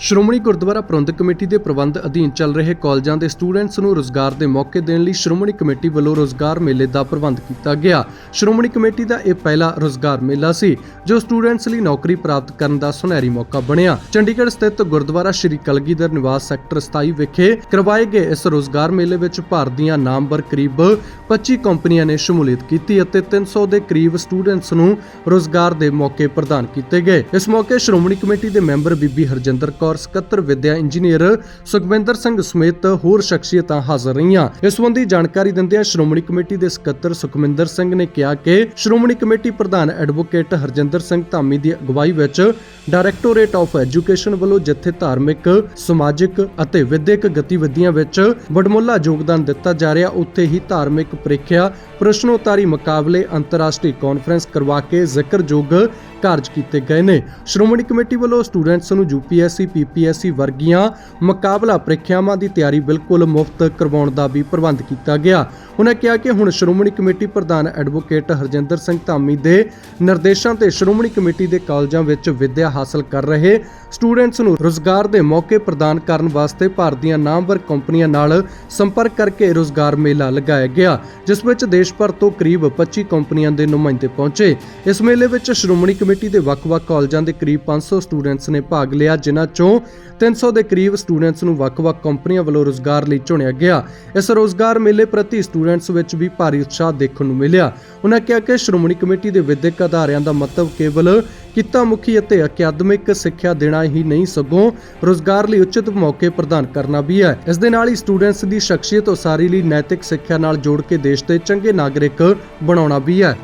ਸ਼੍ਰੋਮਣੀ ਗੁਰਦੁਆਰਾ ਪ੍ਰਬੰਧਕ committee ਦੇ ਪ੍ਰਬੰਧ ਅਧੀਨ ਚੱਲ ਰਹੇ ਕਾਲਜਾਂ ਦੇ ਸਟੂਡੈਂਟਸ ਨੂੰ ਰੋਜ਼ਗਾਰ ਦੇ ਮੌਕੇ ਦੇਣ ਲਈ ਸ਼੍ਰੋਮਣੀ ਕਮੇਟੀ ਵੱਲੋਂ ਰੋਜ਼ਗਾਰ ਮੇਲੇ ਦਾ ਪ੍ਰਬੰਧ ਕੀਤਾ ਗਿਆ। ਸ਼੍ਰੋਮਣੀ ਕਮੇਟੀ ਦਾ ਇਹ ਪਹਿਲਾ ਰੋਜ਼ਗਾਰ ਮੇਲਾ ਸੀ, ਜੋ ਸਟੂਡੈਂਟਸ ਲਈ ਨੌਕਰੀ ਪ੍ਰਾਪਤ ਕਰਨ ਦਾ ਸੁਨਹਿਰੀ ਮੌਕਾ ਬਣਿਆ। ਚੰਡੀਗੜ੍ਹ ਸਥਿਤ ਗੁਰਦੁਆਰਾ ਸ਼੍ਰੀ ਕਲਗੀਧਰ ਨਿਵਾਸ ਸੈਕਟਰ 27 ਵਿਖੇ ਕਰਵਾਏ ਗਏ ਇਸ ਰੋਜ਼ਗਾਰ ਮੇਲੇ ਵਿੱਚ ਭਾਰਤ ਦੀਆਂ ਨਾਮਵਰ ਕਰੀਬ 25 ਕੰਪਨੀਆਂ ਨੇ ਸ਼ਮੂਲੀਅਤ ਕੀਤੀ ਅਤੇ 300 ਦੇ ਕਰੀਬ ਸਟੂਡੈਂਟਸ ਨੂੰ ਰੋਜ਼ਗਾਰ ਦੇ ਮੌਕੇ ਪ੍ਰਦਾਨ ਕੀਤੇ ਗਏ। ਇਸ ਮੌਕੇ ਸ਼੍ਰੋਮਣੀ ਕਮੇਟੀ ਦੇ ਮੈਂਬਰ ਬੀਬੀ ਹਰਜਿੰਦਰ ਕੌਰ ਸਕੱਤਰ ਵਿਦਿਆ ਇੰਜੀਨੀਅਰ ਸੁਖਵਿੰਦਰ ਸਿੰਘ ਸਮੇਤ ਹੋਰ ਸ਼ਖਸੀਅਤਾਂ ਹਾਜ਼ਰ ਰਹੀਆਂ। ਇਸ ਸੰਬੰਧੀ ਜਾਣਕਾਰੀ ਦਿੰਦਿਆਂ ਸ਼੍ਰੋਮਣੀ ਕਮੇਟੀ ਦੇ ਸਕੱਤਰ ਸੁਖਵਿੰਦਰ ਸਿੰਘ ਨੇ ਕਿਹਾ ਕਿ ਸ਼੍ਰੋਮਣੀ ਕਮੇਟੀ ਪ੍ਰਧਾਨ ਐਡਵੋਕੇਟ ਹਰਜਿੰਦਰ ਸਿੰਘ ਧਾਮੀ ਦੀ ਅਗਵਾਈ ਵਿੱਚ ਡਾਇਰੈਕਟੋਰੇਟ ਆਫ ਐਜੂਕੇਸ਼ਨ ਵੱਲੋਂ ਜਿੱਥੇ ਧਾਰਮਿਕ, ਸਮਾਜਿਕ ਅਤੇ ਵਿਦਿਅਕ ਗਤੀਵਿਧੀਆਂ ਵਿੱਚ ਵਡਮੁੱਲਾ ਯੋਗਦਾਨ ਦਿੱਤਾ ਜਾ ਰਿਹਾ, ਉੱਥੇ ਹੀ ਧਾਰਮਿਕ ਪ੍ਰੀਖਿਆ, ਪ੍ਰਸ਼ਨੋਤਰੀ ਮੁਕਾਬਲੇ, ਅੰਤਰਰਾਸ਼ਟਰੀ ਕਾਨਫਰੰਸ ਕਰਵਾ ਕੇ ਜ਼ਿਕਰਯੋਗ ਕਾਰਜ ਕੀਤੇ ਗਏ ਨੇ। ਸ਼੍ਰੋਮਣੀ ਕਮੇਟੀ ਵੱਲੋਂ ਸਟੂਡੈਂਟਸ ਨੂੰ ਯੂਪੀਐਸਸੀ ਪੀਪੀਐਸਸੀ ਵਰਗੀਆਂ ਮੁਕਾਬਲਾ ਪ੍ਰੀਖਿਆਵਾਂ ਦੀ ਤਿਆਰੀ ਬਿਲਕੁਲ ਮੁਫਤ ਕਰਵਾਉਣ ਦਾ ਵੀ ਪ੍ਰਬੰਧ ਕੀਤਾ ਗਿਆ। ਉਹਨਾਂ ਕਿਹਾ ਕਿ ਹੁਣ ਸ਼੍ਰੋਮਣੀ ਕਮੇਟੀ ਪ੍ਰਧਾਨ ਐਡਵੋਕੇਟ ਹਰਜਿੰਦਰ ਸਿੰਘ ਧਾਮੀ ਦੇ ਨਿਰਦੇਸ਼ਾਂ ਤੇ ਸ਼੍ਰੋਮਣੀ ਕਮੇਟੀ ਦੇ ਕਾਲਜਾਂ ਵਿੱਚ ਵਿੱਦਿਆ ਹਾਸਲ ਕਰ ਰਹੇ ਸਟੂਡੈਂਟਸ ਨੂੰ ਰੋਜ਼ਗਾਰ ਦੇ ਮੌਕੇ ਪ੍ਰਦਾਨ ਕਰਨ ਵਾਸਤੇ ਭਾਰਤ ਦੀਆਂ ਨਾਮਵਰ ਕੰਪਨੀਆਂ ਨਾਲ ਸੰਪਰਕ ਕਰਕੇ ਰੋਜ਼ਗਾਰ ਮੇਲਾ ਲਗਾਇਆ ਗਿਆ, ਜਿਸ ਵਿੱਚ ਦੇਸ਼ ਭਰ ਤੋਂ ਕਰੀਬ 25 ਕੰਪਨੀਆਂ ਦੇ ਨੁਮਾਇੰਦੇ ਪਹੁੰਚੇ। ਇਸ ਮੇਲੇ ਵਿੱਚ ਸ਼੍ਰੋਮਣੀ ਕਮੇਟੀ ਦੇ ਵੱਖ-ਵੱਖ ਕਾਲਜਾਂ ਦੇ ਕਰੀਬ 500 ਸਟੂਡੈਂਟਸ ਨੇ ਭਾਗ ਲਿਆ, ਜਿਨ੍ਹਾਂ ਚੋਂ 300 ਦੇ ਕਰੀਬ ਸਟੂਡੈਂਟਸ ਨੂੰ ਵੱਖ-ਵੱਖ ਕੰਪਨੀਆਂ ਵੱਲੋਂ ਰੋਜ਼ਗਾਰ ਲਈ ਚੁਣਿਆ ਗਿਆ। ਇਸ ਰੋਜ਼ਗਾਰ ਮੇਲੇ ਪ੍ਰਤੀ ਸਟੂਡੈਂਟਸ ਵਿੱਚ ਵੀ ਭਾਰੀ ਉਤਸ਼ਾਹ ਦੇਖਣ ਨੂੰ ਮਿਲਿਆ। ਉਹਨਾਂ ਕਿਹਾ ਕਿ ਸ਼੍ਰੋਮਣੀ ਕਮੇਟੀ ਦੇ ਵਿਦਿਅਕ ਅਦਾਰਿਆਂ ਦਾ ਮਤਲਬ ਕੇਵਲ ਕਿੱਤਾ ਮੁਖੀ ਅਤੇ ਅਕਾਦਮਿਕ ਸਿੱਖਿਆ ਦੇਣਾ ਹੀ ਨਹੀਂ, ਸਗੋਂ ਰੋਜ਼ਗਾਰ ਲਈ ਉਚਿਤ ਮੌਕੇ ਪ੍ਰਦਾਨ ਕਰਨਾ ਵੀ ਹੈ। ਇਸ ਦੇ ਨਾਲ ਹੀ ਸਟੂਡੈਂਟਸ ਦੀ ਸ਼ਖਸੀਅਤ ਉਸਾਰੀ ਲਈ ਨੈਤਿਕ ਸਿੱਖਿਆ ਨਾਲ ਜੋੜ ਕੇ ਦੇਸ਼ ਦੇ ਚੰਗੇ ਨਾਗਰਿਕ ਬਣਾਉਣਾ ਵੀ ਹੈ।